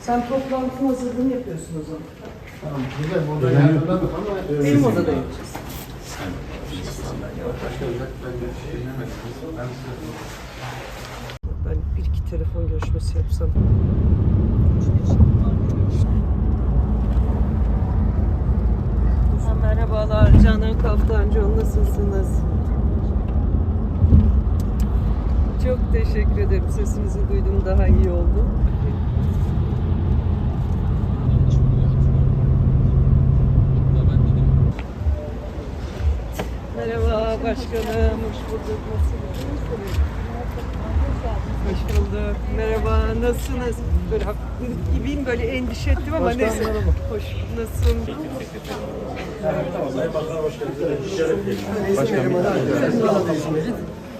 Sen toplantı hazırlığını yapıyorsun o zaman. Tamam, güzel. Burada yargıladık ama... Benim odada yapacağız. Uzak ben bir iki telefon görüşmesi yapsam. Merhabalar Canan Kaftancı, nasılsınız? Çok teşekkür ederim. Sesinizi duydum, daha iyi oldum. Merhaba başkanım, hoş bulduk. Nasılsınız? Hoş bulduk. Merhaba, nasılsınız? Böyle haklılık gibiyim, böyle endişe ettim ama Başkan neyse. merhaba. Hoş, nasılsın?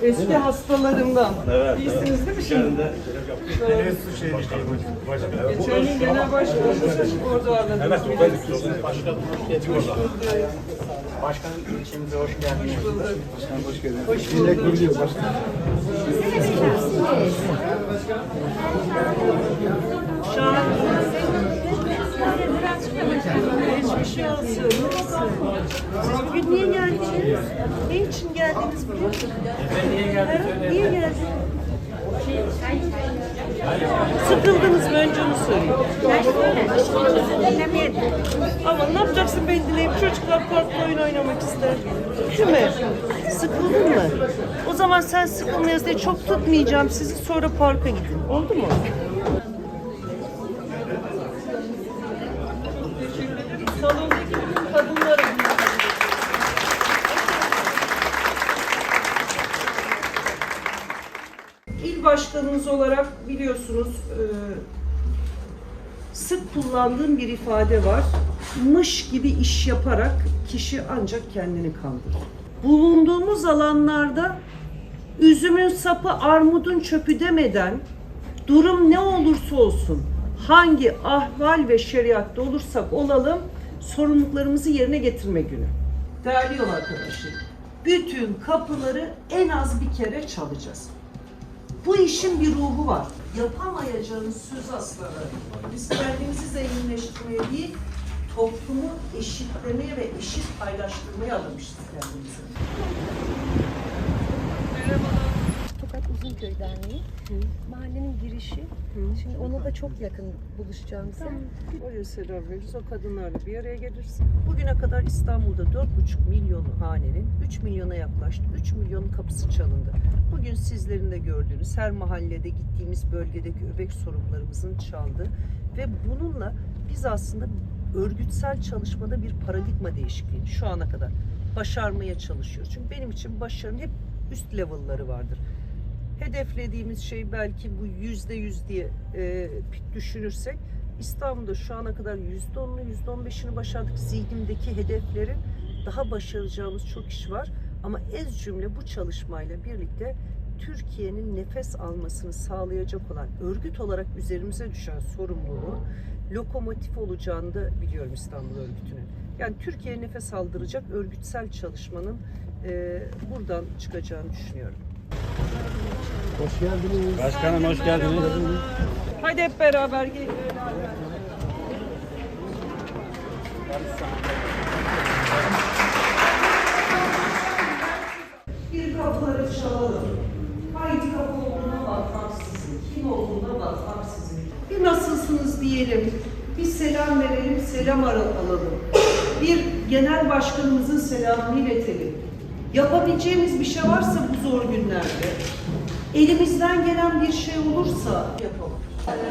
Eski hastalarımdan. İyisiniz değil mi şimdi? Geçen gün genel başkanımız orada ağırladınız. Evet, Başkanım ilçemize hoş geldiniz. Hoş bulduk. Hoş Dilek bulduk. Biliyor başkan. Geçmiş olsun. Siz bugün niye geldiniz? Ne için geldiniz bugün? Geldiniz? Niye geldiniz? Sıkıldınız. Ama ne yapacaksın ben dinleyip çocuklar parkta oyun oynamak ister. Değil? Sıkıldın mı? O zaman sen sıkılmayız diye çok tutmayacağım sizi sonra parka gidin. Oldu mu? İl başkanımız olarak biliyorsunuz e, sık kullandığım bir ifade var. Mış gibi iş yaparak kişi ancak kendini kandırır. Bulunduğumuz alanlarda üzümün sapı armudun çöpü demeden durum ne olursa olsun hangi ahval ve şeriatta olursak olalım sorumluluklarımızı yerine getirme günü. Değerli yol arkadaşım, bütün kapıları en az bir kere çalacağız. Bu işin bir ruhu var. Yapamayacağınız söz asları. Biz kendimizi zenginleştirmeye değil, toplumu eşitlemeye ve eşit paylaştırmaya adamışız kendimizi. Tokat Uzunköy Derneği. Mahallenin girişi. Şimdi ona da çok yakın buluşacağımız yer. Oraya selam veririz. O kadınlarla bir araya geliriz. Bugüne kadar İstanbul'da 4,5 milyon hanenin 3 milyona yaklaştı. 3 milyonun kapısı çalındı. Bugün sizlerin de gördüğünüz her mahallede gittiğimiz bölgedeki öbek sorunlarımızın çaldı. Ve bununla biz aslında örgütsel çalışmada bir paradigma değişikliğini şu ana kadar başarmaya çalışıyoruz. Çünkü benim için başarının hep üst level'ları vardır hedeflediğimiz şey belki bu yüzde yüz diye e, düşünürsek İstanbul'da şu ana kadar yüzde onunu yüzde on beşini başardık. Zihnimdeki hedeflerin daha başaracağımız çok iş var. Ama ez cümle bu çalışmayla birlikte Türkiye'nin nefes almasını sağlayacak olan örgüt olarak üzerimize düşen sorumluluğu lokomotif olacağını da biliyorum İstanbul örgütünün. Yani Türkiye'ye nefes aldıracak örgütsel çalışmanın e, buradan çıkacağını düşünüyorum. Hoş geldiniz. Başkanım hoş geldiniz. Hadi hep beraber gelin. Bir kapıları çalalım. Hangi kapı olduğuna bakmaksızın, kim olduğuna bakmaksızın. Bir nasılsınız diyelim, bir selam verelim, selam alalım. Bir genel başkanımızın selamını iletelim. Yapabileceğimiz bir şey varsa bu zor günlerde, elimizden gelen bir şey olursa yapalım.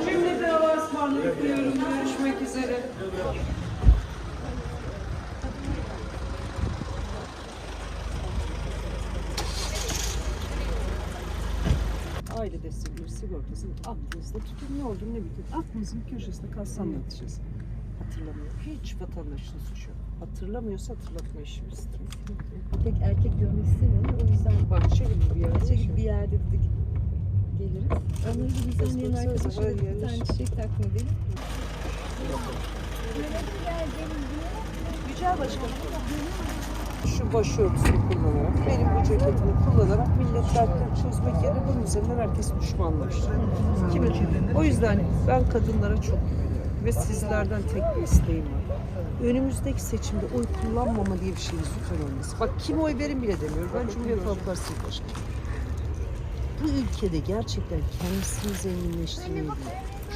Cümlede Allah'a ısmarladık diyorum. Görüşmek üzere. Aile destekleri sigortasını aklınızda tutun. Ne oldu ne bitti. Aklınızın köşesinde kalsam yatacağız. Hatırlamıyor. Hiç vatandaşın suçu. Hatırlamıyorsa hatırlatma işimizdir. Pek erkek görmek istemiyorum. Gibi bir yerde. dedik geliriz. Onları da düzenleyen arkadaşa da bir tane çiçek takdim edelim. Yücel Başkanım. şu başörtüsünü kullanarak, benim bu ceketimi kullanarak millet dertleri çözmek yerine bunun üzerinden herkes düşmanlaştı. Kimi? O yüzden ben kadınlara çok güveniyorum. Ve sizlerden tek bir isteğim var. Önümüzdeki seçimde oy kullanmama diye bir şeyiniz lütfen olmasın. Bak kim oy verin bile demiyorum. Ben Cumhuriyet Halk Partisi Başkanı. Bu ülkede gerçekten kendisini zenginleştirmeyi değil,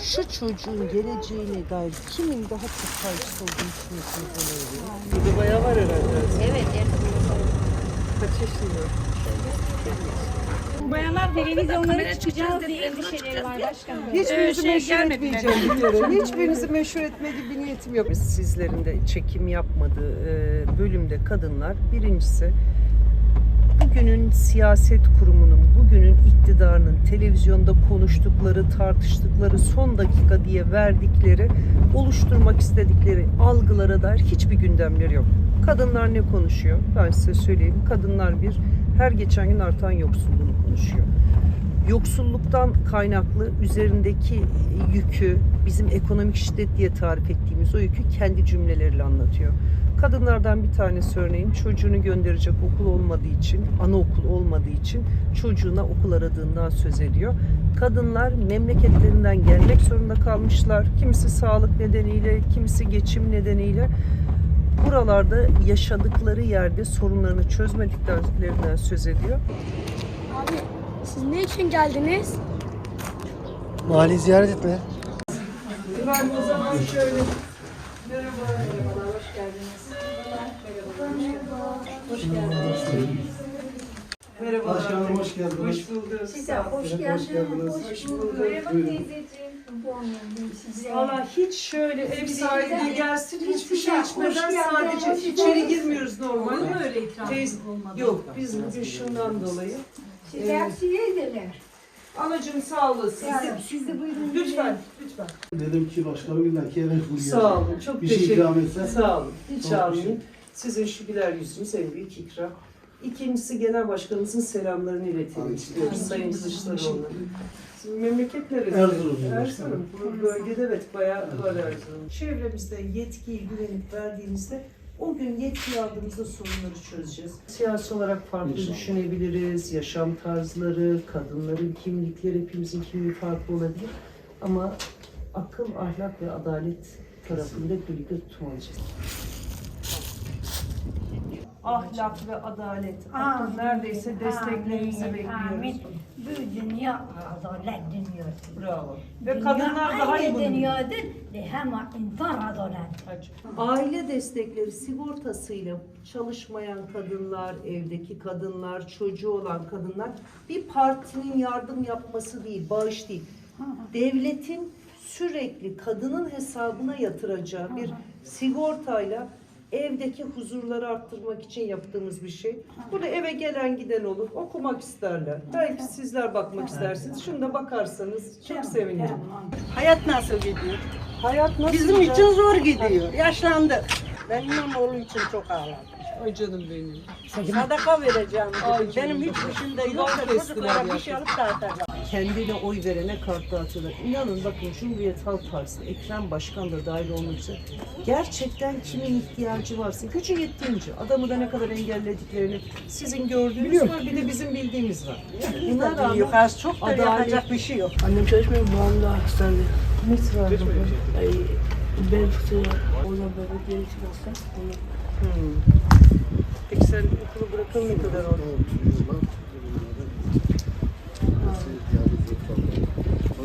şu çocuğun geleceğine dair kimin daha çok kaygısı olduğunu düşünüyorsunuz. Burada bayağı var herhalde. Evet, Kaç yaşında? Bayanlar televizyonlara çıkacağız diye endişeleri var başkanım. Hiçbirinizi Şey meşhur gelmedi etmeyeceğim biliyorum. Hiçbirinizi meşhur etme gibi bir niyetim yok. Sizlerin de çekim yapmadığı e, bölümde kadınlar birincisi bugünün siyaset kurumunun, bugünün iktidarının televizyonda konuştukları, tartıştıkları, son dakika diye verdikleri, oluşturmak istedikleri algılara dair hiçbir gündemleri yok. Kadınlar ne konuşuyor? Ben size söyleyeyim. Kadınlar bir, her geçen gün artan yoksulluğunu konuşuyor yoksulluktan kaynaklı üzerindeki yükü bizim ekonomik şiddet diye tarif ettiğimiz o yükü kendi cümleleriyle anlatıyor. Kadınlardan bir tanesi örneğin çocuğunu gönderecek okul olmadığı için, anaokul olmadığı için çocuğuna okul aradığından söz ediyor. Kadınlar memleketlerinden gelmek zorunda kalmışlar. Kimisi sağlık nedeniyle, kimisi geçim nedeniyle buralarda yaşadıkları yerde sorunlarını çözmediklerinden söz ediyor. Abi siz ne için geldiniz? Mahalleyi ziyaret etme. Efendim o zaman şöyle. Merhaba. Merhabalar, hoş geldiniz. Hoş geldiniz. Merhabalar. Başkanım hoş geldiniz. Hoş bulduk. Size hoş geldiniz. Hoş bulduk. Merhaba teyzeciğim. Valla hiç şöyle ev sahibi gelsin hiçbir şey içmeden sadece içeri girmiyoruz normalde. Öyle Yok biz bugün şundan dolayı. Size Anacığım sağ olasın. Siz de buyurun. Lütfen, lütfen. Dedim ki başkanım illa ki eve Sağ olun, çok Bir şey teşekkür ikram etsen. Sağ olun, hiç Çok şu güler yüzünüz en büyük ikram. İkincisi genel başkanımızın selamlarını iletelim istiyoruz Sayın Kılıçdaroğlu'na. Sizin memleket neresi? Erzurum. Erzurum. Bu bölgede evet bayağı var Erzurum. Çevremizde yetkiyi güvenip verdiğinizde o gün yetki aldığımızda sorunları çözeceğiz. Siyasi olarak farklı İnşallah. düşünebiliriz. Yaşam tarzları, kadınların kimlikleri, hepimizin kimliği farklı olabilir. Ama akıl, ahlak ve adalet tarafında birlikte tutmalıyız. Ahlak ve adalet. Akıl neredeyse desteklerinizi bekliyoruz. Bu dünya adalet dünyası. Bravo. Ve Dünya kadınlar daha iyi aynı bunu biliyor. dünyadır ve hem insan adalet. Aile destekleri sigortasıyla çalışmayan kadınlar, evdeki kadınlar, çocuğu olan kadınlar bir partinin yardım yapması değil, bağış değil. Devletin sürekli kadının hesabına yatıracağı bir sigortayla evdeki huzurları arttırmak için yaptığımız bir şey. Burada eve gelen giden olur, okumak isterler. Belki sizler bakmak istersiniz. Şunda bakarsanız çok sevinirim. Hayat nasıl gidiyor? Hayat nasıl? Bizim güzel? için zor gidiyor. Yaşlandık. Ben İmamoğlu için çok ağladım. Ay canım benim. Sadaka vereceğim. Ay dedim. canım Benim hiçbir şeyim de yok. Da kestiler Çocuklara bir şey alıp dağıtacağım. Kendine oy verene kart dağıtıyorlar. İnanın bakın Cumhuriyet Halk Partisi, Ekrem Başkan da dahil olmak üzere gerçekten kimin ihtiyacı varsa gücü yettiğince adamı da ne kadar engellediklerini sizin gördüğünüz var bir de bizim bildiğimiz var. Buna rağmen Yok az çok da adalet- yapacak bir şey yok. Annem çalışmıyor, babam da hastanede. bu? Ay, bel fıtığı var. Ona bebek yeri için hasta. Ona Hmm. Peki sen okulu bırakalı ne kadar oldu?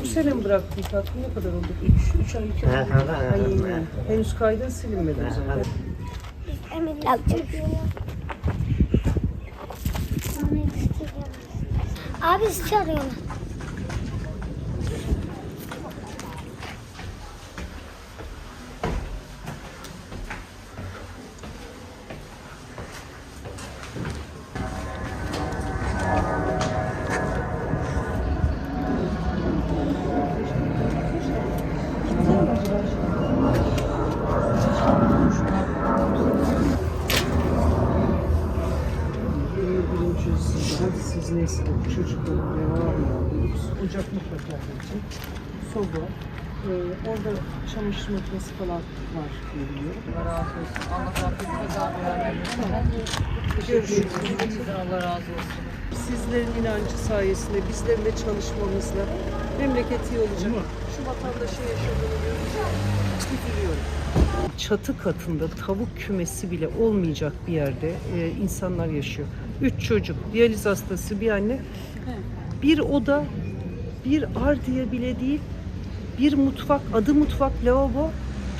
Bu sene mi bıraktın tatlım ne kadar oldu? 3 üç ay, 2 ay. Ay, henüz kaydın silinmedi o zaman. Abi sizi çağırıyorlar. Neyse çocukların ne var mı alıyoruz? Ocak mutlaka gelecek. Soba, Ee, orada çamaşır makinesi falan var biliyorum. Allah razı olsun. Allah Görüşürüz. Allah razı olsun. Sizlerin inancı sayesinde, bizlerin de çalışmamızla memleket iyi olacak. Şu vatandaşın yaşadığını görünce üzülüyorum. Çatı katında tavuk kümesi bile olmayacak bir yerde e, insanlar yaşıyor. Üç çocuk, diyaliz hastası bir anne. Bir oda, bir ardiye bile değil, bir mutfak, adı mutfak, lavabo,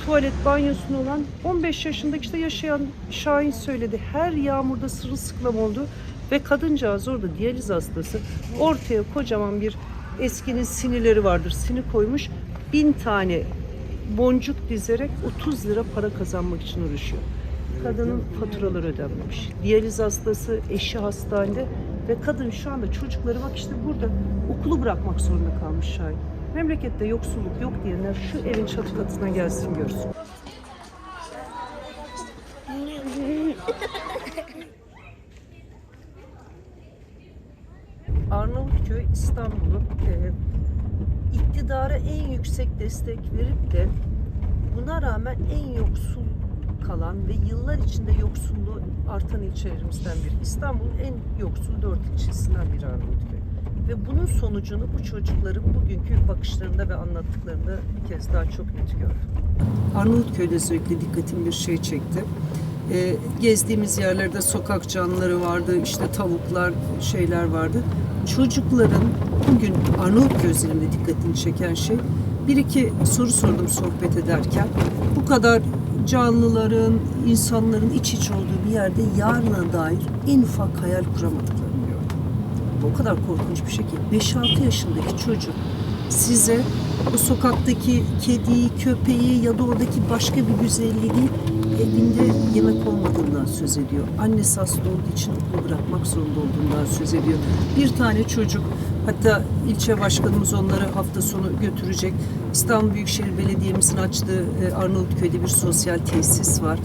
tuvalet, banyosunu olan 15 yaşındaki işte yaşayan Şahin söyledi. Her yağmurda sırılsıklam oldu ve kadıncağız orada diyaliz hastası ortaya kocaman bir eskinin sinirleri vardır. Sini koymuş bin tane boncuk dizerek 30 lira para kazanmak için uğraşıyor. Kadının faturaları ödenmemiş. Diyaliz hastası, eşi hastanede ve kadın şu anda çocukları bak işte burada okulu bırakmak zorunda kalmış Şahin. Memlekette yoksulluk yok diyenler şu evin çatı katına gelsin görsün. Arnavutköy İstanbul'un e, iktidara en yüksek destek verip de buna rağmen en yoksul kalan ve yıllar içinde yoksulluğu artan ilçelerimizden biri. İstanbul'un en yoksul dört ilçesinden biri Arnavutköy. Ve bunun sonucunu bu çocukların bugünkü bakışlarında ve anlattıklarında bir kez daha çok net gördüm. Arnavutköy'de sürekli dikkatim bir şey çekti. Ee, gezdiğimiz yerlerde sokak canlıları vardı, işte tavuklar, şeyler vardı. Çocukların bugün Arnavutköy özelinde dikkatini çeken şey, bir iki soru sordum sohbet ederken. Bu kadar canlıların, insanların iç içe olduğu bir yerde yarına dair en ufak hayal kuramadıklarını gördüm. O kadar korkunç bir şey ki 5-6 yaşındaki çocuk size o sokaktaki kediyi, köpeği ya da oradaki başka bir güzelliği evinde yemek olmadığından söz ediyor. Annesi hasta olduğu için okulu bırakmak zorunda olduğundan söz ediyor. Bir tane çocuk hatta ilçe başkanımız onları hafta sonu götürecek. İstanbul Büyükşehir Belediye'mizin açtığı e, Arnavutköy'de bir sosyal tesis var.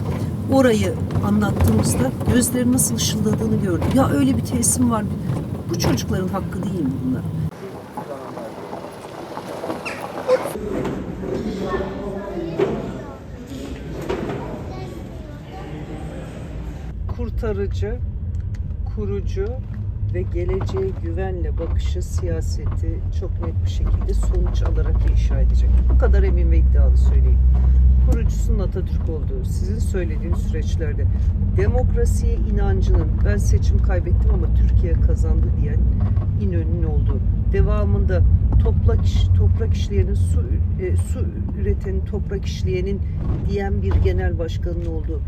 Orayı anlattığımızda gözleri nasıl ışıldadığını gördüm. Ya öyle bir tesisim var. Bu çocukların hakkı değil mi bunlar? Kurtarıcı, kurucu ve geleceğe güvenle bakışı siyaseti çok net bir şekilde sonuç alarak inşa edecek. Bu kadar emin ve iddialı söyleyeyim. Kurucusunun Atatürk olduğu, sizin söylediğiniz süreçlerde demokrasiye inancının ben seçim kaybettim ama Türkiye kazandı diyen İnönü'nün olduğu, devamında toprak iş, toprak işleyenin su, e, su üretenin toprak işleyenin diyen bir genel başkanın olduğu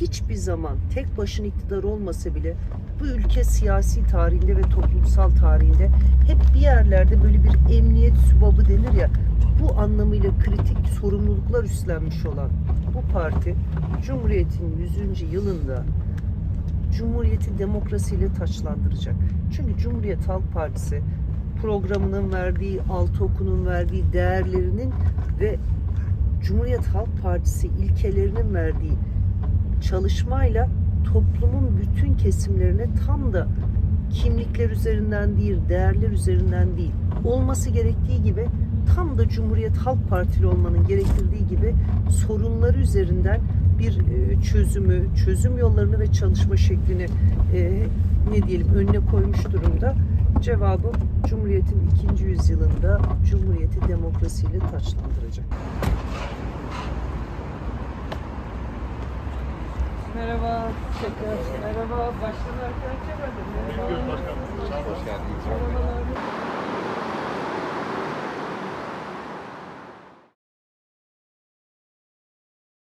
hiçbir zaman tek başına iktidar olmasa bile bu ülke siyasi tarihinde ve toplumsal tarihinde hep bir yerlerde böyle bir emniyet sübabı denir ya bu anlamıyla kritik sorumluluklar üstlenmiş olan bu parti Cumhuriyet'in 100. yılında Cumhuriyeti demokrasiyle taçlandıracak. Çünkü Cumhuriyet Halk Partisi programının verdiği, altı okunun verdiği değerlerinin ve Cumhuriyet Halk Partisi ilkelerinin verdiği çalışmayla toplumun bütün kesimlerine tam da kimlikler üzerinden değil, değerler üzerinden değil, olması gerektiği gibi tam da Cumhuriyet Halk Partili olmanın gerektirdiği gibi sorunları üzerinden bir e, çözümü, çözüm yollarını ve çalışma şeklini e, ne diyelim önüne koymuş durumda. Cevabı Cumhuriyet'in ikinci yüzyılında Cumhuriyeti demokrasiyle taçlandıracak. Merhaba, tekrar merhaba. Baştan arkadaşlar. Merhaba. Hoş geldiniz. Merhabalar.